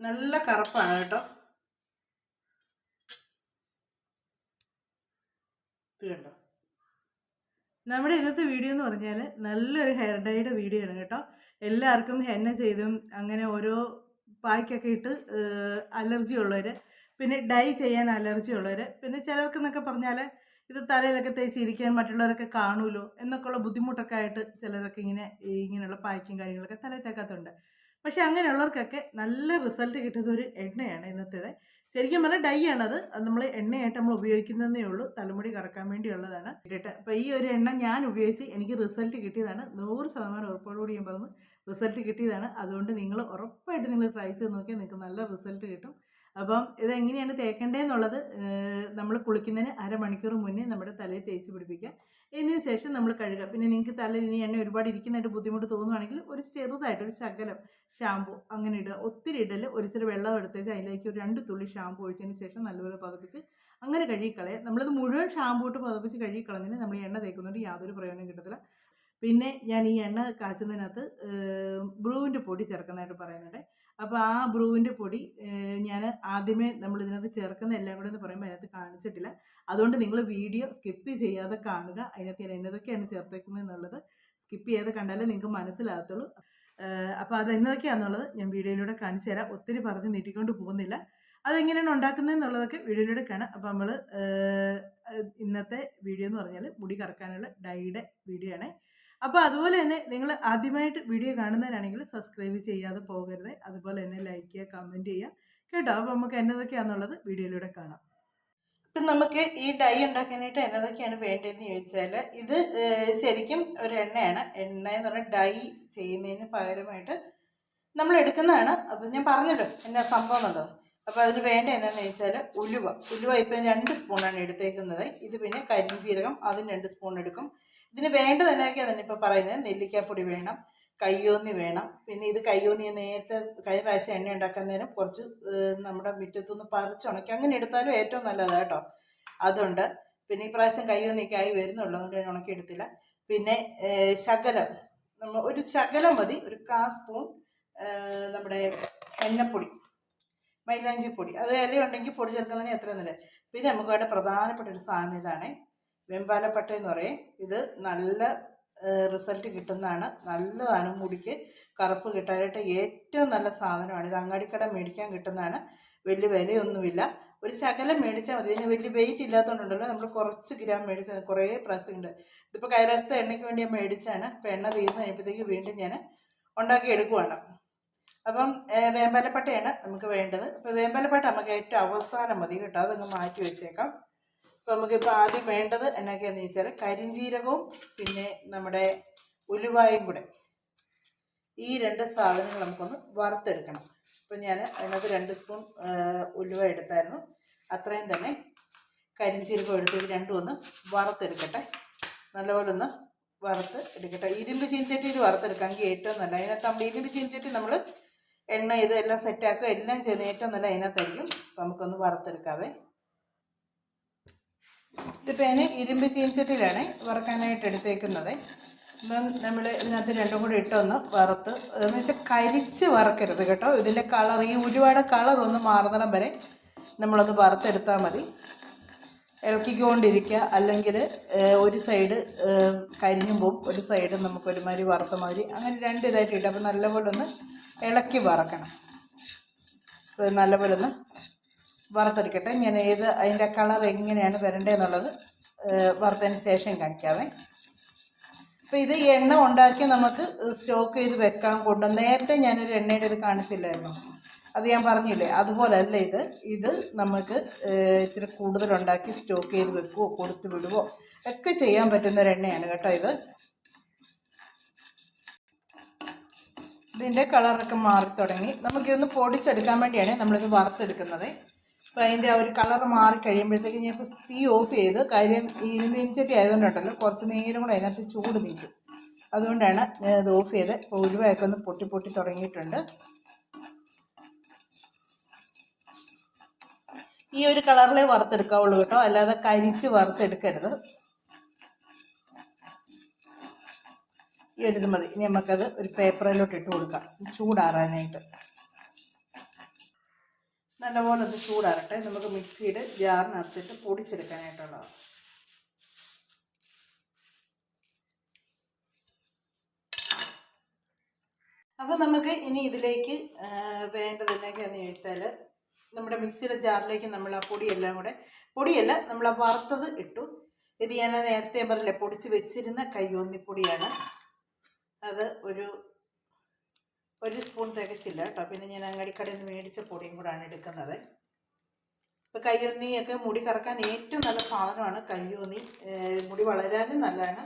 നല്ല കറുപ്പാണ് കേട്ടോ. ഇത് കണ്ടോ? നമ്മുടെ ഇന്നത്തെ വീഡിയോ എന്ന് പറഞ്ഞാൽ നല്ലൊരു ഹെയർ ഡൈയുടെ വീഡിയോ ആണ് കേട്ടോ. എല്ലാവർക്കും ഹെന്ന ചെയ്തും അങ്ങനെ ഓരോ പായ്ക്കൊക്കെ ഇട്ട് അലർജി ഉള്ളവർ പിന്നെ ഡൈ ചെയ്യാൻ അലർജി ഉള്ളവർ പിന്നെ ചിലർക്കെന്നൊക്കെ പറഞ്ഞാൽ ഇത് തലയിലൊക്കെ തേച്ചിരിക്കാൻ മറ്റുള്ളവരൊക്കെ കാണുമല്ലോ എന്നൊക്കെയുള്ള ബുദ്ധിമുട്ടൊക്കെ ആയിട്ട് ചിലരൊക്കെ ഇങ്ങനെ ഇങ്ങനെയുള്ള പായ്ക്കും കാര്യങ്ങളൊക്കെ തലയിൽ തേക്കാത്തുണ്ട് പക്ഷെ അങ്ങനെയുള്ളവർക്കൊക്കെ നല്ല റിസൾട്ട് കിട്ടുന്ന ഒരു എണ്ണയാണ് ഇന്നത്തേത്. ശരിക്കും പറഞ്ഞാൽ ഡൈ ആണത്. അത് നമ്മൾ എണ്ണയായിട്ട് നമ്മൾ ഉപയോഗിക്കുന്നതേ ഉള്ളൂ. തലമുടി കറക്കാൻ വേണ്ടിയുള്ളതാണ്. കേട്ടോ അപ്പോൾ ഈ ഒരു എണ്ണ ഞാൻ ഉപയോഗിച്ച് എനിക്ക് റിസൾട്ട് കിട്ടിയതാണ്. നൂറ് ശതമാനം ഉറപ്പോടുകൂടി ഞാൻ പറഞ്ഞു റിസൾട്ട് കിട്ടിയതാണ്. അതുകൊണ്ട് നിങ്ങൾ ഉറപ്പായിട്ട് നിങ്ങൾ ട്രൈ ചെയ്ത് നോക്കിയാൽ നിങ്ങൾക്ക് നല്ല റിസൾട്ട് കിട്ടും. അപ്പം ഇതെങ്ങനെയാണ് തേക്കേണ്ടതെന്നുള്ളത് നമ്മൾ കുളിക്കുന്നതിന് അരമണിക്കൂർ മുന്നേ നമ്മുടെ തലയിൽ തേച്ച് പിടിപ്പിക്കുക. ഇതിന് ശേഷം നമ്മൾ കഴുകുക. പിന്നെ നിങ്ങൾക്ക് തലയിൽ ഇനി എണ്ണ ഒരുപാട് ഇരിക്കുന്നതായിട്ട് ബുദ്ധിമുട്ട് തോന്നുവാണെങ്കിൽ ഒരു ചെറുതായിട്ട് ഒരു ശകലം ഷാമ്പു അങ്ങനെ ഇടുക. ഒത്തിരി ഇടൽ ഒരു ചെറു വെള്ളം എടുത്തേച്ച് അതിലേക്ക് ഒരു രണ്ട് തുള്ളി ഷാമ്പു ഒഴിച്ചതിന് ശേഷം നല്ലപോലെ പതപ്പിച്ച് അങ്ങനെ കഴുകിക്കളയെ. നമ്മളത് മുഴുവൻ ഷാമ്പു ഇട്ട് പതപ്പിച്ച് കഴുകിക്കളഞ്ഞിന് നമ്മൾ ഈ എണ്ണ തേക്കുന്നതുകൊണ്ട് യാതൊരു പ്രയോജനം കിട്ടത്തില്ല. പിന്നെ ഞാൻ ഈ എണ്ണ കാച്ചുന്നതിനകത്ത് ബ്രൂവിന്റെ പൊടി ചേർക്കുന്നതായിട്ട് പറയുന്നുണ്ട്. അപ്പോൾ ആ ബ്രൂവിന്റെ പൊടി ഞാൻ ആദ്യമേ നമ്മൾ ഇതിനകത്ത് ചേർക്കുന്ന എല്ലാം കൂടെ എന്ന് പറയുമ്പോൾ അതിനകത്ത് കാണിച്ചിട്ടില്ല. അതുകൊണ്ട് നിങ്ങൾ വീഡിയോ സ്കിപ്പ് ചെയ്യാതെ കാണുക. അതിനകത്ത് ഞാൻ എന്നതൊക്കെയാണ് ചേർത്തേക്കുന്നത് എന്നുള്ളത് സ്കിപ്പ് ചെയ്യാതെ കണ്ടാലേ നിങ്ങൾക്ക് മനസ്സിലാകത്തുള്ളൂ. അപ്പോൾ അത് എന്നതൊക്കെയാണെന്നുള്ളത് ഞാൻ വീഡിയോയിലൂടെ കാണിച്ചു തരാം. ഒത്തിരി പറഞ്ഞ് നീട്ടിക്കൊണ്ട് പോകുന്നില്ല. അതെങ്ങനെയാണ് ഉണ്ടാക്കുന്നത് എന്നുള്ളതൊക്കെ വീഡിയോയിലൂടെ കാണാം. അപ്പോൾ നമ്മൾ ഇന്നത്തെ വീഡിയോ എന്ന് പറഞ്ഞാൽ മുടി കറക്കാനുള്ള ഡൈയുടെ വീഡിയോ ആണ്. അപ്പോൾ അതുപോലെ തന്നെ നിങ്ങൾ ആദ്യമായിട്ട് വീഡിയോ കാണുന്നവരാണെങ്കിൽ സബ്സ്ക്രൈബ് ചെയ്യാതെ പോകരുത്. അതുപോലെ തന്നെ ലൈക്ക് ചെയ്യുക കമന്റ് ചെയ്യുക. കേട്ടോ? അപ്പോൾ നമുക്ക് എന്നതൊക്കെയാണെന്നുള്ളത് വീഡിയോയിലൂടെ കാണാം. ഇപ്പം നമുക്ക് ഈ ഡൈ ഉണ്ടാക്കാനായിട്ട് എന്നതൊക്കെയാണ് വേണ്ടതെന്ന് ചോദിച്ചാൽ ഇത് ശരിക്കും ഒരു എണ്ണയാണ്. എണ്ണ എന്ന് പറഞ്ഞാൽ ഡൈ ചെയ്യുന്നതിന് പകരമായിട്ട് നമ്മൾ എടുക്കുന്നതാണ്. അപ്പം ഞാൻ പറഞ്ഞല്ലോ എന്നാ സംഭവം ഉണ്ടോ? അപ്പോൾ അതിന് വേണ്ട എന്നാന്ന് ചോദിച്ചാൽ ഉലുവ. ഉലുവ ഇപ്പം രണ്ട് സ്പൂണാണ് എടുത്തേക്കുന്നത്. ഇത് പിന്നെ കരിഞ്ചീരകം അതും രണ്ട് സ്പൂൺ എടുക്കും. ഇതിന് വേണ്ടത് എന്നൊക്കെയാണ് തന്നെ ഇപ്പോൾ പറയുന്നത് നെല്ലിക്കാപ്പൊടി വേണം. കയ്യോന്നി വേണം. പിന്നെ ഇത് കയ്യോന്നി നേരത്തെ കഴിഞ്ഞ പ്രാവശ്യം എണ്ണ ഉണ്ടാക്കാൻ നേരം കുറച്ച് നമ്മുടെ മുറ്റത്തുനിന്ന് പറിച്ചുണക്കി അങ്ങനെ എടുത്താലും ഏറ്റവും നല്ലതാണ് കേട്ടോ. അതുണ്ട്. പിന്നെ ഈ പ്രാവശ്യം കയ്യോന്നിയൊക്കെ ആയി വരുന്നുള്ളൂ. അതുകൊണ്ട് ഞാൻ ഉണക്കിയെടുത്തില്ല പിന്നെ ശകലം. നമ്മൾ ഒരു ശകലം മതി. ഒരു കാ സ്പൂൺ നമ്മുടെ എണ്ണപ്പൊടി. മൈലാഞ്ചി പൊടി. അത് ഇല ഉണ്ടെങ്കിൽ പൊടി ചേർക്കുന്നതിന് എത്ര നല്ല പിന്നെ നമുക്ക് അവിടെ പ്രധാനപ്പെട്ട ഒരു സാധനം ഇതാണ്. വെമ്പാലപ്പട്ട എന്ന് പറയും. ഇത് നല്ല റിസൾട്ട് കിട്ടുന്നതാണ്. നല്ലതാണ് മുടിക്ക് കറുപ്പ് കിട്ടാനായിട്ട് ഏറ്റവും നല്ല സാധനമാണ്. ഇത് അങ്ങാടിക്കട മേടിക്കാൻ കിട്ടുന്നതാണ്. വലിയ വിലയൊന്നുമില്ല. ഒരു ശകലം മേടിച്ചാൽ മതി. ഇതിന് വലിയ വെയിറ്റ് ഇല്ലാത്തതുകൊണ്ടല്ലോ നമ്മൾ കുറച്ച് ഗ്രാം മേടിച്ചത് കുറേ പ്രാവശ്യമുണ്ട് ഇതിപ്പോൾ കൈലാസത്തെ എണ്ണയ്ക്ക് വേണ്ടി ഞാൻ മേടിച്ചാണ്. അപ്പോൾ എണ്ണ തീർന്ന് കഴിയുമ്പോഴത്തേക്ക് വീണ്ടും ഞാൻ ഉണ്ടാക്കി എടുക്കുവാണ്. അപ്പം വേമ്പലപ്പട്ടയാണ് നമുക്ക് വേണ്ടത്. അപ്പോൾ വേമ്പലപ്പട്ട നമുക്ക് ഏറ്റവും അവസാനം മതി കേട്ടോ. അതങ്ങ് മാറ്റി വെച്ചേക്കാം. അപ്പോൾ നമുക്കിപ്പോൾ ആദ്യം വേണ്ടത് എന്നൊക്കെയാണെന്ന് ചോദിച്ചാൽ കരിഞ്ജീരകവും പിന്നെ നമ്മുടെ ഉലുവായും കൂടെ. ഈ രണ്ട് സാധനങ്ങൾ നമുക്കൊന്ന് വറുത്തെടുക്കണം. അപ്പോൾ ഞാൻ അതിനകത്ത് രണ്ട് സ്പൂൺ ഉലുവ എടുത്തായിരുന്നു. അത്രയും തന്നെ കരിഞ്ചീരകം എടുത്ത് രണ്ടും ഒന്ന് വറുത്തെടുക്കട്ടെ. നല്ലപോലെ ഒന്ന് വറുത്ത് എടുക്കട്ടെ. ഇരുമ്പ് ചീൻചട്ടിയിൽ വറുത്തെടുക്കാമെങ്കിൽ ഏറ്റവും നല്ല. അതിനകത്ത് നമ്മൾ ഇരുമ്പ് ചീഞ്ചട്ടി നമ്മൾ എണ്ണ ഇത് എല്ലാം സെറ്റാക്കുക എല്ലാം ചെയ്യുന്ന ഏറ്റവും നല്ല അതിനകത്തായിരിക്കും. നമുക്കൊന്ന് വറുത്തെടുക്കാവേ. ഇതിപ്പോൾ ഞാൻ ഇരുമ്പ് ചീഞ്ചട്ടിയിലാണ് വറക്കാനായിട്ട് എടുത്തേക്കുന്നത്. ഇപ്പം നമ്മൾ ഇതിനകത്ത് രണ്ടും കൂടി ഇട്ടൊന്ന് വറുത്ത് എന്ന് വെച്ചാൽ കരിച്ച് വറക്കരുത് കേട്ടോ. ഇതിന്റെ കളർ ഈ ഒരുപാട് കളർ ഒന്ന് മാറുന്നിടം വരെ നമ്മളൊന്ന് വറുത്തെടുത്താൽ മതി. ഇളക്കിക്കൊണ്ടിരിക്കുക. അല്ലെങ്കിൽ ഒരു സൈഡ് കരിഞ്ഞും പോവും ഒരു സൈഡ് നമുക്ക് ഒരുമാതിരി വറുത്ത മാതിരി അങ്ങനെ രണ്ട് ഇതായിട്ട് ഇട്ട് അപ്പോൾ നല്ലപോലെ ഒന്ന് ഇളക്കി വറക്കണം. നല്ലപോലെ ഒന്ന് വറുത്തെടുക്കട്ടെ. ഞാൻ ഏത് അതിന്റെ കളർ എങ്ങനെയാണ് വരേണ്ടതെന്നുള്ളത് വറുത്തതിന് ശേഷം കാണിക്കാവേ. അപ്പോൾ ഇത് എണ്ണ ഉണ്ടാക്കി നമുക്ക് സ്റ്റോക്ക് ചെയ്ത് വെക്കാൻ കൊണ്ട് നേരത്തെ ഞാനൊരു എണ്ണയുടെ ഇത് കാണിച്ചില്ലായിരുന്നു. അത് ഞാൻ പറഞ്ഞില്ലേ അതുപോലല്ല ഇത്. ഇത് നമുക്ക് ഇച്ചിരി കൂടുതലുണ്ടാക്കി സ്റ്റോക്ക് ചെയ്ത് വെക്കുവോ കൊടുത്ത് വിടുവോ ഒക്കെ ചെയ്യാൻ പറ്റുന്ന ഒരു എണ്ണയാണ് കേട്ടോ ഇത്. ഇതിന്റെ കളറൊക്കെ മാറി തുടങ്ങി. നമുക്കിതൊന്ന് പൊടിച്ചെടുക്കാൻ വേണ്ടിയാണ് നമ്മളിത് വറുത്തെടുക്കുന്നത്. അപ്പോൾ അതിന്റെ ആ ഒരു കളർ മാറി കഴിയുമ്പോഴത്തേക്ക് ഞാൻ ഇപ്പോൾ തീ ഓഫ് ചെയ്ത് കാര്യം ഈ ഇരുമ്പിഞ്ചട്ടി ആയതുകൊണ്ടുണ്ടല്ലോ കുറച്ച് നേരം കൂടെ അതിനകത്ത് ചൂട് നിൽക്കും. അതുകൊണ്ടാണ് ഞാൻ അത് ഓഫ് ചെയ്ത് ഉരുവയൊക്കെ ഒന്ന് പൊട്ടി പൊട്ടി തുടങ്ങിയിട്ടുണ്ട്. ഈ ഒരു കളറിലേ വറുത്തെടുക്കാവുള്ളൂ കേട്ടോ. അല്ലാതെ കരിച്ച് വറുത്തെടുക്കരുത്. ഈ ഒരു ഇത് മതി. നമുക്കത് ഒരു പേപ്പറിലോട്ട് ഇട്ട് കൊടുക്കാം. ചൂടാറാനായിട്ട്. നല്ലപോലെ ഒന്ന് ചൂടാറട്ടെ. നമുക്ക് മിക്സിയുടെ ജാറിനകത്തിട്ട് പൊടിച്ചെടുക്കാനായിട്ടുള്ളതാണ് അപ്പോൾ നമുക്ക് ഇനി ഇതിലേക്ക് വേണ്ടത് എന്നൊക്കെയാന്ന് ചോദിച്ചാൽ നമ്മുടെ മിക്സിയുടെ ജാറിലേക്ക് നമ്മൾ ആ പൊടിയെല്ലാം കൂടെ പൊടിയല്ല നമ്മൾ ആ വറുത്തത് ഇട്ടു. ഇത് ഞാൻ നേരത്തെ പറഞ്ഞില്ലേ പൊടിച്ച് വെച്ചിരുന്ന കയ്യോന്നിപ്പൊടിയാണ് അത് ഒരു ഒരു സ്പൂൺ തികച്ചില്ല കേട്ടോ. പിന്നെ ഞാൻ അങ്ങാടിക്കടയിൽ നിന്ന് മേടിച്ച പൊടിയും കൂടാണ് എടുക്കുന്നത്. ഇപ്പോൾ കയ്യൊന്നിയൊക്കെ മുടി കറക്കാൻ ഏറ്റവും നല്ല സാധനമാണ്. കയ്യൊന്നി മുടി വളരാനും നല്ലതാണ്.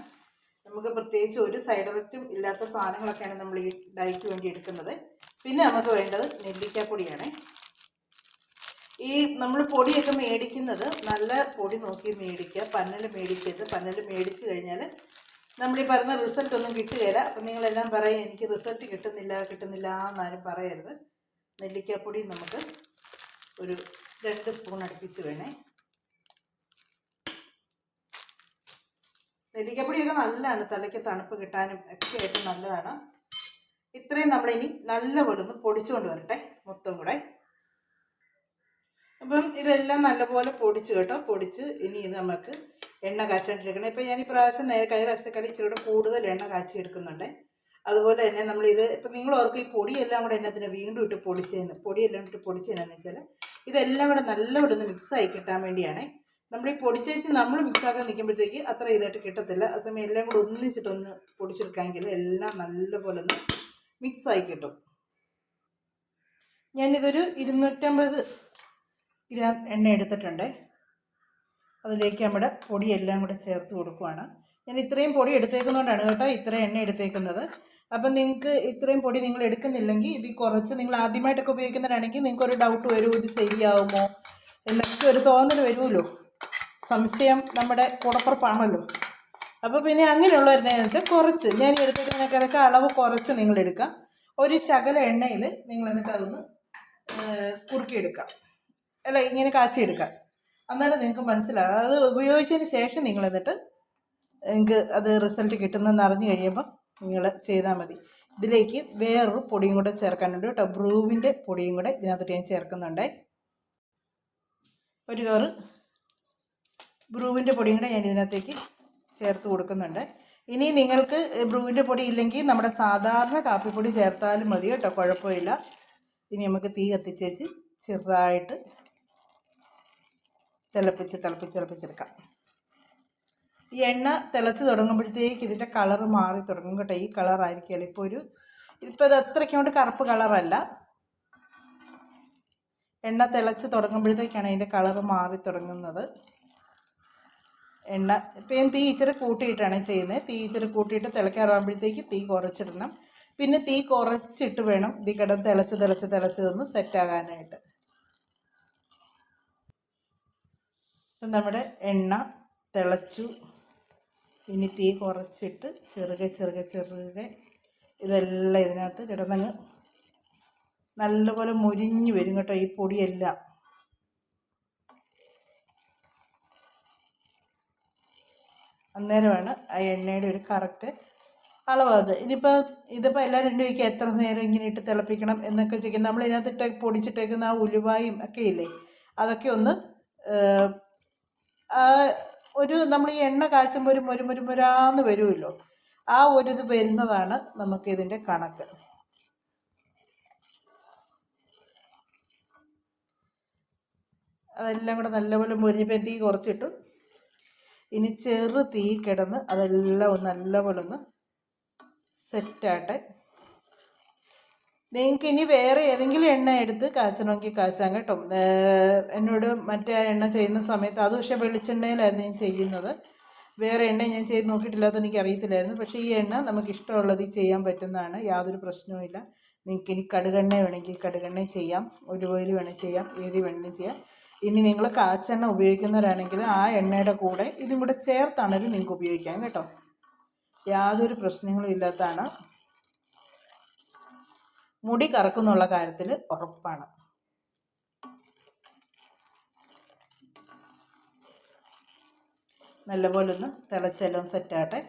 നമുക്ക് പ്രത്യേകിച്ച് ഒരു സൈഡ് എഫക്റ്റും ഇല്ലാത്ത സാധനങ്ങളൊക്കെയാണ് നമ്മൾ ഈ ഡൈക്ക് വേണ്ടി എടുക്കുന്നത്. പിന്നെ നമുക്ക് വേണ്ടത് നെല്ലിക്കാപ്പൊടിയാണ്. ഈ നമ്മൾ പൊടിയൊക്കെ മേടിക്കുന്നത് നല്ല പൊടി നോക്കി മേടിക്കുക. പന്നൽ മേടിക്കരുത്. പന്നൽ മേടിച്ച് കഴിഞ്ഞാൽ നമ്മൾ ഈ പറഞ്ഞ റിസൾട്ട് ഒന്നും കിട്ടുകയില്ല അപ്പം നിങ്ങളെല്ലാം പറയും എനിക്ക് റിസൾട്ട് കിട്ടുന്നില്ല കിട്ടുന്നില്ല എന്നാരും പറയരുത്. നെല്ലിക്കാപ്പൊടി നമുക്ക് ഒരു രണ്ട് സ്പൂൺ അടുപ്പിച്ച് വേണേ. നെല്ലിക്കപ്പൊടിയൊക്കെ നല്ലതാണ്. തലയ്ക്ക് തണുപ്പ് കിട്ടാനും ഒക്കെ ആയിട്ട് നല്ലതാണ്. ഇത്രയും നമ്മളിനി നല്ലപോലെ ഒന്ന് പൊടിച്ചുകൊണ്ട് വരട്ടെ മൊത്തം കൂടെ. അപ്പം ഇതെല്ലാം നല്ലപോലെ പൊടിച്ച് കേട്ടോ. പൊടിച്ച് ഇനി ഇത് നമുക്ക് എണ്ണ കാച്ചാണ്ടിരിക്കണം. ഇപ്പം ഞാൻ ഈ പ്രാവശ്യം നേരെ കഴിഞ്ഞ പ്രാവശ്യത്തെക്കാളും ഇച്ചിരി കൂടെ കൂടുതൽ എണ്ണ കാച്ചി എടുക്കുന്നുണ്ട് അതുപോലെ തന്നെ ഇത് ഇപ്പം നിങ്ങൾ ഓർക്കും ഈ പൊടിയെല്ലാം കൂടെ എന്നതിനെ വീണ്ടും ഇട്ട് പൊടിച്ചതെന്ന് പൊടിയെല്ലാം ഇട്ട് പൊടിച്ചതെന്നു വെച്ചാൽ ഇതെല്ലാം കൂടെ നല്ലപോലെ ഒന്ന് മിക്സായി കിട്ടാൻ വേണ്ടിയാണ്. നമ്മൾ ഈ പൊടിച്ചേച്ച് നമ്മൾ മിക്സാക്കാൻ നിൽക്കുമ്പോഴത്തേക്ക് അത്ര ഇതായിട്ട് കിട്ടത്തില്ല. ആ സമയം എല്ലാം കൂടെ ഒന്നിച്ചിട്ടൊന്ന് പൊടിച്ചെടുക്കാമെങ്കിൽ എല്ലാം നല്ലപോലെ ഒന്ന് മിക്സായി കിട്ടും. ഞാനിതൊരു ഇരുന്നൂറ്റമ്പത് ഗ്രാം എണ്ണ എടുത്തിട്ടുണ്ട്. അതിലേക്ക് നമ്മുടെ പൊടിയെല്ലാം കൂടെ ചേർത്ത് കൊടുക്കുവാണ്. ഞാൻ ഇത്രയും പൊടി എടുത്തേക്കുന്നതുകൊണ്ടാണ് കേട്ടോ ഇത്രയും എണ്ണ എടുത്തേക്കുന്നത്. അപ്പം നിങ്ങൾക്ക് ഇത്രയും പൊടി നിങ്ങൾ എടുക്കുന്നില്ലെങ്കിൽ ഇത് കുറച്ച് നിങ്ങൾ ആദ്യമായിട്ടൊക്കെ ഉപയോഗിക്കുന്നവരാണെങ്കിൽ നിങ്ങൾക്ക് ഒരു ഡൗട്ട് വരുമോ ഇത് ശരിയാവുമോ എന്നൊക്കെ ഒരു തോന്നൽ വരുമല്ലോ. സംശയം നമ്മുടെ കൂടപ്പുറപ്പാണല്ലോ. അപ്പോൾ പിന്നെ അങ്ങനെയുള്ളവരെന്നു വെച്ചാൽ കുറച്ച് ഞാൻ എടുത്തേക്കുന്നതിനൊക്കെ അളവ് കുറച്ച് നിങ്ങൾ എടുക്കാം. ഒരു ശകല എണ്ണയിൽ നിങ്ങൾ എന്നിട്ട് അതൊന്ന് കുറുക്കിയെടുക്കാം. അല്ല ഇങ്ങനെ കാച്ചിയെടുക്കുക അന്നേരം നിങ്ങൾക്ക് മനസ്സിലാകും അത് ഉപയോഗിച്ചതിന് ശേഷം നിങ്ങൾ എന്നിട്ട് നിങ്ങൾക്ക് അത് റിസൾട്ട് കിട്ടുന്നതെന്ന് അറിഞ്ഞു കഴിയുമ്പോൾ നിങ്ങൾ ചെയ്താൽ മതി. ഇതിലേക്ക് വേറൊരു പൊടിയും കൂടെ ചേർക്കാനുണ്ട് കേട്ടോ. ബ്രൂവിന്റെ പൊടിയും കൂടെ ഇതിനകത്തോട്ട് ഞാൻ ചേർക്കുന്നുണ്ട്. ഒരു കവറ് ബ്രൂവിന്റെ പൊടിയും കൂടെ ഞാൻ ഇതിനകത്തേക്ക് ചേർത്ത് കൊടുക്കുന്നുണ്ട്. ഇനി നിങ്ങൾക്ക് ബ്രൂവിന്റെ പൊടി ഇല്ലെങ്കിൽ നമ്മുടെ സാധാരണ കാപ്പിപ്പൊടി ചേർത്താലും മതി കേട്ടോ. കുഴപ്പമില്ല. ഇനി നമുക്ക് തീ കത്തിച്ചേച്ച് ചെറുതായിട്ട് തിളപ്പിച്ച് തിളപ്പിച്ച് തിളപ്പിച്ചെടുക്കാം. ഈ എണ്ണ തിളച്ച് തുടങ്ങുമ്പോഴത്തേക്ക് ഇതിന്റെ കളർ മാറി തുടങ്ങും കേട്ടോ. ഈ കളറായിരിക്കുമല്ലോ ഇപ്പോൾ ഒരു ഇപ്പോൾ ഇത് അത്രയ്ക്കൊണ്ട് കറുപ്പ് കളറല്ല എണ്ണ തിളച്ച് തുടങ്ങുമ്പോഴത്തേക്കാണ് അതിന്റെ കളർ മാറി തുടങ്ങുന്നത്. എണ്ണ ഇപ്പം ഞാൻ തീ ഇച്ചിരി കൂട്ടിയിട്ടാണ് ചെയ്യുന്നത്. തീ ഇച്ചിരി കൂട്ടിയിട്ട് തിളക്കാറാകുമ്പോഴത്തേക്ക് തീ കുറച്ചിടണം. പിന്നെ തീ കുറച്ചിട്ട് വേണം ഇത് കിടന്ന് തിളച്ച് തിളച്ച് തിളച്ച് ഒന്ന് സെറ്റാകാനായിട്ട് ഇപ്പം നമ്മുടെ എണ്ണ തിളച്ചു. ഇനി തീ കുറച്ചിട്ട് ചെറുകെ ചെറുകെ ചെറുകെ ഇതെല്ലാം ഇതിനകത്ത് കിടന്നങ്ങ് നല്ലപോലെ മുരിഞ്ഞു വരും കേട്ടോ ഈ പൊടിയെല്ലാം. അന്നേരമാണ് ആ എണ്ണയുടെ ഒരു കറക്റ്റ് അളവ് അത്. ഇനിയിപ്പോൾ ഇതിപ്പോൾ എല്ലാവരും രണ്ടു ചോദിക്കുക എത്ര നേരം ഇങ്ങനെ ഇട്ട് തിളപ്പിക്കണം എന്നൊക്കെ ചോദിക്കും. നമ്മൾ ഇതിനകത്ത് ഇട്ട് പൊടിച്ചിട്ടേക്കുന്ന ആ ഉലുവായും ഒക്കെ ഇല്ലേ? അതൊക്കെ ഒന്ന് ഒരു നമ്മൾ ഈ എണ്ണ കാച്ചുമ്പോൾ ഒരു മുരുമുരുമുരാന്ന് മൊരു വരുമല്ലോ. ആ ഒരു ഇത് വരുന്നതാണ് നമുക്കിതിന്റെ കണക്ക്. അതെല്ലാം കൂടെ നല്ലപോലെ മുരിഞ്ഞപ്പോൾ തീ കുറച്ചിട്ടു. ഇനി ചെറു തീ കിടന്ന് അതെല്ലാം നല്ലപോലെ ഒന്ന് സെറ്റാട്ടെ നിങ്ങൾക്ക് ഇനി വേറെ ഏതെങ്കിലും എണ്ണ എടുത്ത് കാച്ചണമെങ്കിൽ കാച്ചാൻ കേട്ടോ. എന്നോട് മറ്റേ എണ്ണ ചെയ്യുന്ന സമയത്ത് അത് പക്ഷേ വെളിച്ചെണ്ണയിലായിരുന്നു ഞാൻ ചെയ്യുന്നത്. വേറെ എണ്ണ ഞാൻ ചെയ്ത് നോക്കിയിട്ടില്ലാത്ത എനിക്ക് അറിയത്തില്ലായിരുന്നു പക്ഷേ ഈ എണ്ണ നമുക്ക് ഇഷ്ടമുള്ളത് ചെയ്യാൻ പറ്റുന്നതാണ്. യാതൊരു പ്രശ്നവുമില്ല നിങ്ങൾക്ക് ഇനി കടുകെണ്ണ വേണമെങ്കിൽ കടുകെണ്ണ ചെയ്യാം. ഒരു ഓയിൽ വേണമെങ്കിൽ ചെയ്യാം. ഏത് വേണമെങ്കിലും ചെയ്യാം. ഇനി നിങ്ങൾ കാച്ചെണ്ണ ഉപയോഗിക്കുന്നവരാണെങ്കിൽ ആ എണ്ണയുടെ കൂടെ ഇതും കൂടെ ചേർത്താണെങ്കിലും നിങ്ങൾക്ക് ഉപയോഗിക്കാം കേട്ടോ. യാതൊരു പ്രശ്നങ്ങളും ഇല്ലാത്തതാണ്. മുടി കറക്കുന്നുള്ള കാര്യത്തിൽ ഉറപ്പാണ്. നല്ലപോലെ ഒന്ന് തിളച്ചെല്ലാം സെറ്റാട്ടെ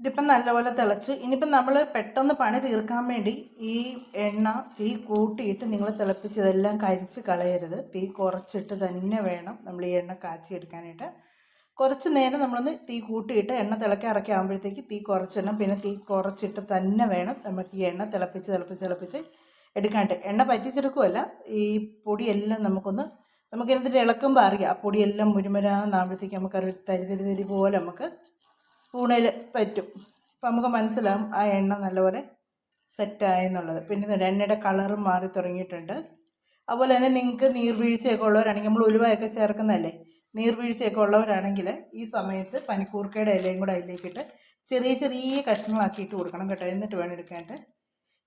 ഇതിപ്പം നല്ലപോലെ തിളച്ച് ഇനിയിപ്പം നമ്മൾ പെട്ടെന്ന് പണി തീർക്കാൻ വേണ്ടി ഈ എണ്ണ തീ കൂട്ടിയിട്ട് നിങ്ങൾ തിളപ്പിച്ചതെല്ലാം കരിച്ച് കളയരുത്. തീ കുറച്ചിട്ട് തന്നെ വേണം നമ്മൾ ഈ എണ്ണ കാച്ചി എടുക്കാനായിട്ട് കുറച്ച് നേരം നമ്മളൊന്ന് തീ കൂട്ടിയിട്ട് എണ്ണ തിളക്കി ഇറക്കി ആകുമ്പോഴത്തേക്ക് തീ കുറച്ചിടണം പിന്നെ തീ കുറച്ചിട്ട് തന്നെ വേണം നമുക്ക് ഈ എണ്ണ തിളപ്പിച്ച് തിളപ്പിച്ച് തിളപ്പിച്ച് എടുക്കാനായിട്ട്. എണ്ണ പറ്റിച്ചെടുക്കുമല്ല ഈ പൊടിയെല്ലാം നമുക്കൊന്ന് നമുക്ക് ഇതിന്റെ ഇളക്കുമ്പോൾ അറിയാം. ആ പൊടിയെല്ലാം മുരുമരാന്നാകുമ്പോഴത്തേക്ക് നമുക്കൊരു തരി തരി തരി പോലെ നമുക്ക് സ്പൂണിൽ പറ്റും. അപ്പം നമുക്ക് മനസ്സിലാവും ആ എണ്ണ നല്ലപോലെ സെറ്റായെന്നുള്ളത്. പിന്നെ എണ്ണയുടെ കളറും മാറി തുടങ്ങിയിട്ടുണ്ട്. അതുപോലെ തന്നെ നിങ്ങൾക്ക് നീർവീഴ്ചയൊക്കെ ഉള്ളവരാണെങ്കിൽ നമ്മൾ ഉലുവയൊക്കെ ചേർക്കുന്നതല്ലേ? നീർവീഴ്ചയൊക്കെ ഉള്ളവരാണെങ്കിൽ ഈ സമയത്ത് പനിക്കൂർക്കയുടെ ഇലയും കൂടെ അതിലേക്കിട്ട് ചെറിയ ചെറിയ കഷ്ണങ്ങളാക്കിയിട്ട് കൊടുക്കണം കേട്ടോ. എന്നിട്ട് വേണം എടുക്കാനായിട്ട്.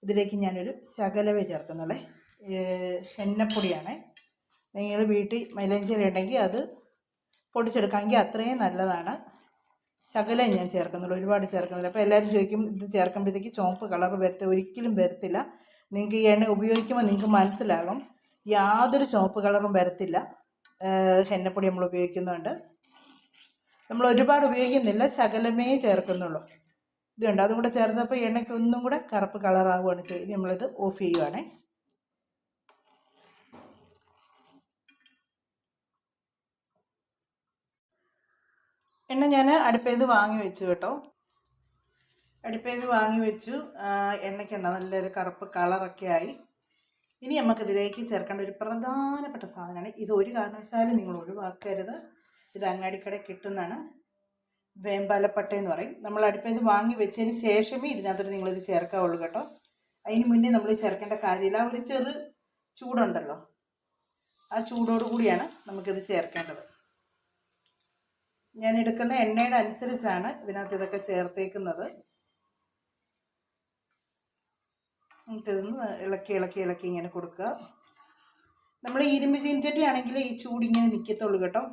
ഇതിലേക്ക് ഞാനൊരു ശകലവേ ചേർക്കുന്നുള്ളേ എണ്ണപ്പൊടിയാണ്. നിങ്ങൾ വീട്ടിൽ മൈലഞ്ചേരി ഉണ്ടെങ്കിൽ അത് പൊടിച്ചെടുക്കാമെങ്കിൽ അത്രയും നല്ലതാണ്. ശകലം ഞാൻ ചേർക്കുന്നുള്ളൂ. ഒരുപാട് ചേർക്കുന്നില്ല. അപ്പോൾ എല്ലാവരും ചോദിക്കും ഇത് ചേർക്കുമ്പോഴത്തേക്ക് ചുവപ്പ് കളർ വരുത്ത ഒരിക്കലും വരത്തില്ല. നിങ്ങൾക്ക് ഈ എണ്ണ ഉപയോഗിക്കുമ്പോൾ നിങ്ങൾക്ക് മനസ്സിലാകും. യാതൊരു ചുവപ്പ് കളറും വരത്തില്ല. എണ്ണപ്പൊടി നമ്മൾ ഉപയോഗിക്കുന്നുണ്ട് നമ്മൾ ഒരുപാട് ഉപയോഗിക്കുന്നില്ല ശകലമേ ചേർക്കുന്നുള്ളൂ. ഇതുണ്ട് അതും കൂടെ ചേർത്തപ്പോൾ എണ്ണയ്ക്ക് ഒന്നും കൂടെ കറുപ്പ് കളറാവുകയാണ് ചെയ്ത് നമ്മളിത് ഓഫ് ചെയ്യുവാണേ. എണ്ണ ഞാൻ അടുപ്പേത് വാങ്ങി വെച്ചു കേട്ടോ. അടുപ്പേത് വാങ്ങി വെച്ചു. എണ്ണയ്ക്കുണ്ട നല്ലൊരു കറുപ്പ് കളറൊക്കെ ആയി. ഇനി നമുക്ക് ഇതിലേക്ക് ചേർക്കേണ്ട ഒരു പ്രധാനപ്പെട്ട സാധനമാണ് ഇത് ഒരു കാരണവശാലും നിങ്ങൾ ഒഴിവാക്കരുത്. ഇത് അങ്ങാടിക്കട കിട്ടുന്നതാണ്. വേമ്പാലപ്പട്ട എന്ന് പറയും. നമ്മൾ അടുപ്പയിൽ ഇത് വാങ്ങി വെച്ചതിന് ശേഷമേ ഇതിനകത്തോട്ട് നിങ്ങളിത് ചേർക്കാവുള്ളൂ കേട്ടോ. അതിന് മുന്നേ നമ്മൾ ചേർക്കേണ്ട കാര്യമില്ല. ഒരു ചെറു ചൂടുണ്ടല്ലോ. ആ ചൂടോടു കൂടിയാണ് നമുക്കിത് ചേർക്കേണ്ടത്. ഞാൻ എടുക്കുന്ന എണ്ണയുടെ അനുസരിച്ചാണ് ഇതിനകത്ത് ഇതൊക്കെ ചേർത്തേക്കുന്നത്. ഇതൊന്ന് ഇളക്കി ഇളക്കി ഇളക്കി ഇങ്ങനെ കൊടുക്കുക. നമ്മൾ ഇരുമ്പ് ചീനിച്ചട്ടി ആണെങ്കിൽ ഈ ചൂട് ഇങ്ങനെ നിൽക്കത്തുള്ളൂ കേട്ടോ.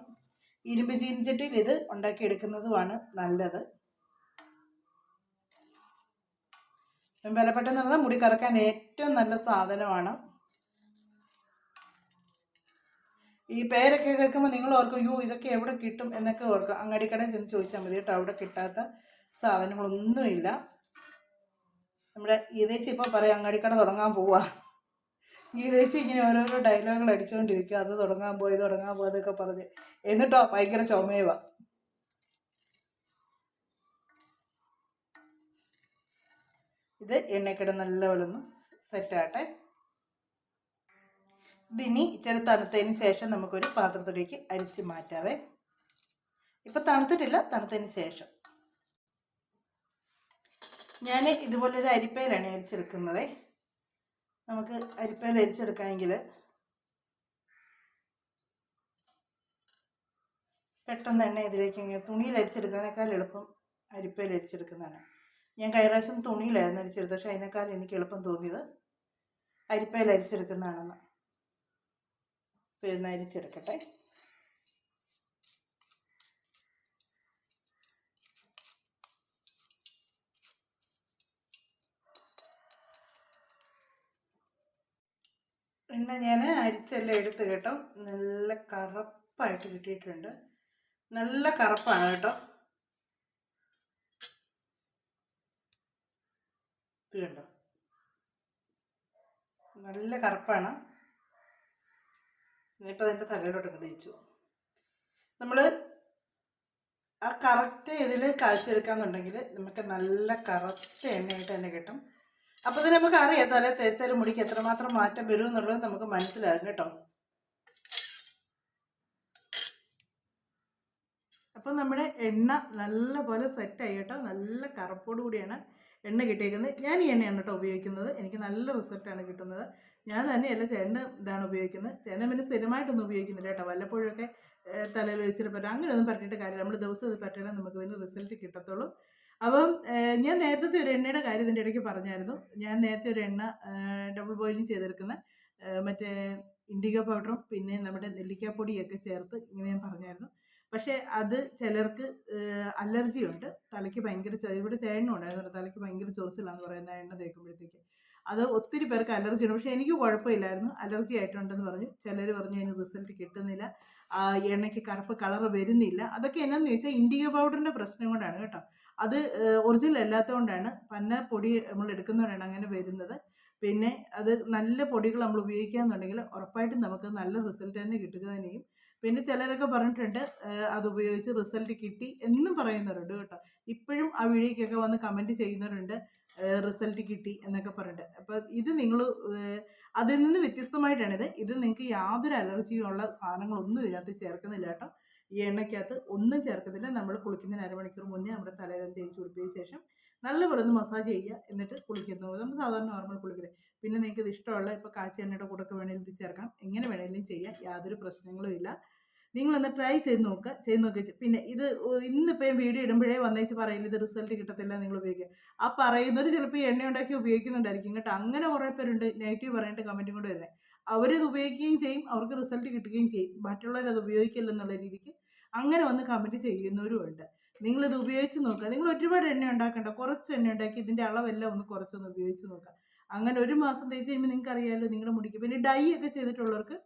ഇരുമ്പ് ചീനിച്ചട്ടിയിൽ ഇത് ഉണ്ടാക്കിയെടുക്കുന്നതുമാണ് നല്ലത്. വിലപ്പെട്ടെന്ന് പറഞ്ഞാൽ മുടി കറക്കാൻ ഏറ്റവും നല്ല സാധനമാണ്. ഈ പേരൊക്കെ കേൾക്കുമ്പോൾ നിങ്ങൾ ഓർക്കും യു ഇതൊക്കെ എവിടെ കിട്ടും? എന്നൊക്കെ ഓർക്കും അങ്ങാടിക്കടയിൽ ചെന്ന് ചോദിച്ചാൽ മതി കേട്ടോ അവിടെ കിട്ടാത്ത സാധനങ്ങളൊന്നുമില്ല. നമ്മുടെ ഈതേച്ചി ഇപ്പോൾ പറയാം അങ്ങാടിക്കട തുടങ്ങാൻ പോവാ. ഈതേച്ചി ഇങ്ങനെ ഓരോരോ ഡയലോഗുകൾ അടിച്ചുകൊണ്ടിരിക്കുക അത് തുടങ്ങാൻ പോയി തുടങ്ങാൻ പോയതൊക്കെ പറഞ്ഞ്. എന്നിട്ടോ ഭയങ്കര ചുമയുവ. ഇത് എണ്ണക്കിട നല്ലപോലെ ഒന്ന് സെറ്റാട്ടെ ഇതിനി ഇച്ചിരി തണുത്തതിന് ശേഷം നമുക്കൊരു പാത്രത്തിലേക്ക് അരിച്ച് മാറ്റാവേ. ഇപ്പം തണുത്തിട്ടില്ല തണുത്തതിന് ശേഷം. ഞാൻ ഇതുപോലൊരു അരിപ്പയിലാണ് അരിച്ചെടുക്കുന്നത്. നമുക്ക് അരിപ്പയിൽ അരിച്ചെടുക്കാമെങ്കിൽ പെട്ടെന്ന് തന്നെ ഇതിലേക്ക് തുണിയിൽ അരിച്ചെടുക്കുന്നതിനേക്കാൾ എളുപ്പം അരിപ്പയിൽ അരിച്ചെടുക്കുന്നതാണ്. ഞാൻ പ്രാവശ്യം തുണിയിലായിരുന്നു അരിച്ചെടുത്തത് പക്ഷേ അതിനേക്കാൾ എനിക്ക് എളുപ്പം തോന്നിയത് അരിപ്പയിൽ അരിച്ചെടുക്കുന്നതാണെന്ന്. പിന്നെ അരിച്ചെടുക്കട്ടെ. എണ്ണ ഞാൻ അരിച്ചെല്ലാം എടുത്ത് കേട്ടോ. നല്ല കറുപ്പായിട്ട് കിട്ടിയിട്ടുണ്ട്. നല്ല കറുപ്പാണ് കേട്ടോ. ഇത് കണ്ടോ? നല്ല കറുപ്പാണ്. ഇനിയിപ്പോൾ അതിന്റെ തലയിലോട്ടൊക്കെ തേച്ചു നമ്മൾ ആ കറക്റ്റ് ഇതിൽ കാച്ചെടുക്കാന്നുണ്ടെങ്കിൽ നമുക്ക് നല്ല കറക്റ്റ് എണ്ണയായിട്ട് തന്നെ കിട്ടും. അപ്പോൾ ഇത് നമുക്ക് അറിയാം തല തേച്ചാൽ മുടിക്ക് എത്രമാത്രം മാറ്റം വരും എന്നുള്ളത് നമുക്ക് മനസ്സിലാകും കേട്ടോ. അപ്പോൾ നമ്മുടെ എണ്ണ നല്ലപോലെ ആയി കേട്ടോ. നല്ല കറുപ്പോട് കൂടിയാണ് എണ്ണ കിട്ടിയേക്കുന്നത്. ഞാൻ ഈ എണ്ണയാണ് കേട്ടോ ഉപയോഗിക്കുന്നത്. എനിക്ക് നല്ല റിസൾട്ടാണ് കിട്ടുന്നത്. ഞാൻ തന്നെയല്ല ചേട്ടൻ ഇതാണ് ഉപയോഗിക്കുന്നത്. ചേട്ടൻ പിന്നെ സ്ഥിരമായിട്ടൊന്നും ഉപയോഗിക്കുന്നില്ല കേട്ടോ. വല്ലപ്പോഴൊക്കെ തലയിൽ വെച്ചിട്ട് പറ്റും. അങ്ങനെയൊന്നും പറഞ്ഞിട്ട് കാര്യമില്ല. നമ്മൾ ദിവസം ഇത് പറ്റില്ല നമുക്ക് ഇതിന് റിസൾട്ട് കിട്ടത്തുള്ളൂ. അപ്പം ഞാൻ നേരത്തെ ഒരു എണ്ണയുടെ കാര്യം ഇതിന്റെ ഇടയ്ക്ക് പറഞ്ഞായിരുന്നു. ഞാൻ നേരത്തെ ഒരു എണ്ണ ഡബിൾ ബോയിലിംഗ് ചെയ്തെടുക്കുന്ന മറ്റേ ഇൻഡിഗോ പൗഡറും പിന്നെ നമ്മുടെ നെല്ലിക്കാപ്പൊടിയൊക്കെ ചേർത്ത് ഇങ്ങനെ ഞാൻ പറഞ്ഞായിരുന്നു. പക്ഷേ അത് ചിലർക്ക് അലർജി ഉണ്ട്. തലയ്ക്ക് ഭയങ്കര ഇവിടെ ചേട്ടനും ഉണ്ടായിരുന്നു. തലയ്ക്ക് ഭയങ്കര ചൊറിച്ചിലാന്ന് പറയുന്ന എണ്ണ തേക്കുമ്പോഴത്തേക്ക്. അത് ഒത്തിരി പേർക്ക് അലർജി ഉണ്ട്. പക്ഷേ എനിക്ക് കുഴപ്പമില്ലായിരുന്നു. അലർജി ആയിട്ടുണ്ടെന്ന് പറഞ്ഞു. ചിലർ പറഞ്ഞു അതിന് റിസൾട്ട് കിട്ടുന്നില്ല. എണ്ണയ്ക്ക് കറുപ്പ് കളർ വരുന്നില്ല. അതൊക്കെ എന്നാന്ന് ചോദിച്ചാൽ ഇൻഡിഗോ പൗഡറിന്റെ പ്രശ്നം കൊണ്ടാണ് കേട്ടോ. അത് ഒറിജിനൽ അല്ലാത്തതുകൊണ്ടാണ്. പന്ന പൊടി നമ്മൾ എടുക്കുന്നതുകൊണ്ടാണ് അങ്ങനെ വരുന്നത്. പിന്നെ അത് നല്ല പൊടികൾ നമ്മൾ ഉപയോഗിക്കുകയെന്നുണ്ടെങ്കിൽ ഉറപ്പായിട്ടും നമുക്ക് നല്ല റിസൾട്ട് തന്നെ കിട്ടുക തന്നെ ചെയ്യും പിന്നെ ചിലരൊക്കെ പറഞ്ഞിട്ടുണ്ട് അത് ഉപയോഗിച്ച് റിസൾട്ട് കിട്ടി എന്നും പറയുന്നവരുണ്ട് കേട്ടോ. ഇപ്പോഴും ആ വീഡിയോക്കൊക്കെ വന്ന് കമന്റ് ചെയ്യുന്നവരുണ്ട് റിസൾട്ട് കിട്ടി എന്നൊക്കെ പറഞ്ഞിട്ട്. അപ്പോൾ ഇത് നിങ്ങൾ അതിൽ നിന്ന് വ്യത്യസ്തമായിട്ടാണിത്. ഇത് നിങ്ങൾക്ക് യാതൊരു അലർജിയും ഉള്ള സാധനങ്ങളൊന്നും ഇതിനകത്ത് ചേർക്കുന്നില്ല കേട്ടോ. ഈ എണ്ണയ്ക്കകത്ത് ഒന്നും ചേർക്കത്തില്ല. നമ്മൾ കുളിക്കുന്നതിന് അരമണിക്കൂർ മുന്നേ നമ്മുടെ തലയിലും തേച്ച് കുളിപ്പിച്ച ശേഷം നല്ലപോലെ ഒന്ന് മസാജ് ചെയ്യുക. എന്നിട്ട് കുളിക്കുന്നു. നമ്മൾ സാധാരണ നോർമൽ കുളിക്കില്ല പിന്നെ നിങ്ങൾക്ക് ഇത് ഇഷ്ടമുള്ള ഇപ്പോൾ കാച്ചി എണ്ണയുടെ കൂടെ വേണമെങ്കിലും ഇത് ചേർക്കാം എങ്ങനെ വേണമെങ്കിലും ചെയ്യാം. യാതൊരു പ്രശ്നങ്ങളും ഇല്ല. നിങ്ങളൊന്ന് ട്രൈ ചെയ്ത് നോക്കുക. ചെയ്ത് നോക്കി പിന്നെ ഇത് ഇന്നിപ്പോൾ ഞാൻ വീഡിയോ ഇടുമ്പോഴേ വന്നേച്ച് പറയില്ല ഇത് റിസൾട്ട് കിട്ടത്തില്ല നിങ്ങൾ ഉപയോഗിക്കുക. ആ പറയുന്നവർ ചിലപ്പോൾ ഈ എണ്ണ ഉണ്ടാക്കി ഉപയോഗിക്കുന്നുണ്ടായിരിക്കും. കേട്ടോ അങ്ങനെ കുറേ പേരുണ്ട്. നെഗറ്റീവ് പറഞ്ഞിട്ട് കമന്റും കൊണ്ട് വരുന്നത് അവരിത് ഉപയോഗിക്കുകയും ചെയ്യും അവർക്ക് റിസൾട്ട് കിട്ടുകയും ചെയ്യും. മറ്റുള്ളവർ അത് ഉപയോഗിക്കില്ലെന്നുള്ള രീതിക്ക് അങ്ങനെ വന്ന് കമന്റ് ചെയ്യുന്നവരും ഉണ്ട് നിങ്ങളിത് ഉപയോഗിച്ച് നോക്കുക. നിങ്ങൾ ഒരുപാട് എണ്ണ ഉണ്ടാക്കണ്ട. കുറച്ച് എണ്ണ ഉണ്ടാക്കി ഇതിന്റെ അളവെല്ലാം ഒന്ന് കുറച്ചൊന്ന് ഉപയോഗിച്ച് നോക്കുക. അങ്ങനെ ഒരു മാസം തേച്ച് കഴിയുമ്പോൾ നിങ്ങൾക്ക് അറിയാമല്ലോ നിങ്ങളുടെ മുടിക്ക് പിന്നെ ഡൈ ഒക്കെ ചെയ്തിട്ടുള്ളവർക്ക്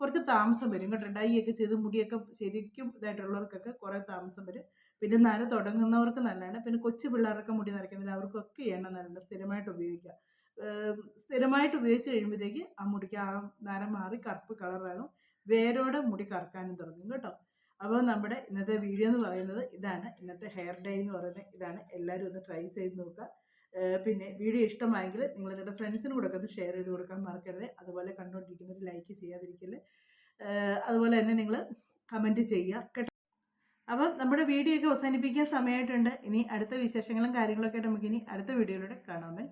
കുറച്ച് താമസം വരും കേട്ടോ. ഡൈ ഒക്കെ ചെയ്ത് മുടിയൊക്കെ ശരിക്കും ഇതായിട്ടുള്ളവർക്കൊക്കെ കുറേ താമസം വരും. പിന്നെ നര തുടങ്ങുന്നവർക്ക് നല്ലതാണ്. പിന്നെ കൊച്ചു പിള്ളേരൊക്കെ മുടി നരയ്ക്കുന്നില്ല അവർക്കൊക്കെ എണ്ണ നല്ലതാണ്. സ്ഥിരമായിട്ട് ഉപയോഗിക്കുക. സ്ഥിരമായിട്ട് ഉപയോഗിച്ച് കഴിയുമ്പോഴത്തേക്ക് ആ മുടിക്ക് ആ നര മാറി കറുപ്പ് കളറാകും വേരോടെ മുടി കറക്കാനും തുടങ്ങും കേട്ടോ. അപ്പോൾ നമ്മുടെ ഇന്നത്തെ വീഡിയോ എന്ന് പറയുന്നത് ഇതാണ്. ഇന്നത്തെ ഹെയർ ഡേ എന്ന് പറയുന്നത് ഇതാണ്. എല്ലാവരും ഒന്ന് ട്രൈ ചെയ്ത് നോക്കുക. പിന്നെ വീഡിയോ ഇഷ്ടമായെങ്കിൽ നിങ്ങൾ നിങ്ങളുടെ ഫ്രണ്ട്സിനും കൂടെ ഒന്ന് ഷെയർ ചെയ്ത് കൊടുക്കാൻ മറക്കരുത്. അതുപോലെ കണ്ടുകൊണ്ടിരിക്കുന്നവർ ലൈക്ക് ചെയ്യാതിരിക്കൽ. അതുപോലെ തന്നെ നിങ്ങൾ കമന്റ് ചെയ്യുക. അപ്പം നമ്മുടെ വീഡിയോ ഒക്കെ അവസാനിപ്പിക്കാൻ സമയമായിട്ടുണ്ട്. ഇനി അടുത്ത വിശേഷങ്ങളും കാര്യങ്ങളൊക്കെ ആയിട്ട് നമുക്കിനി അടുത്ത വീഡിയോയിലൂടെ കാണാമേ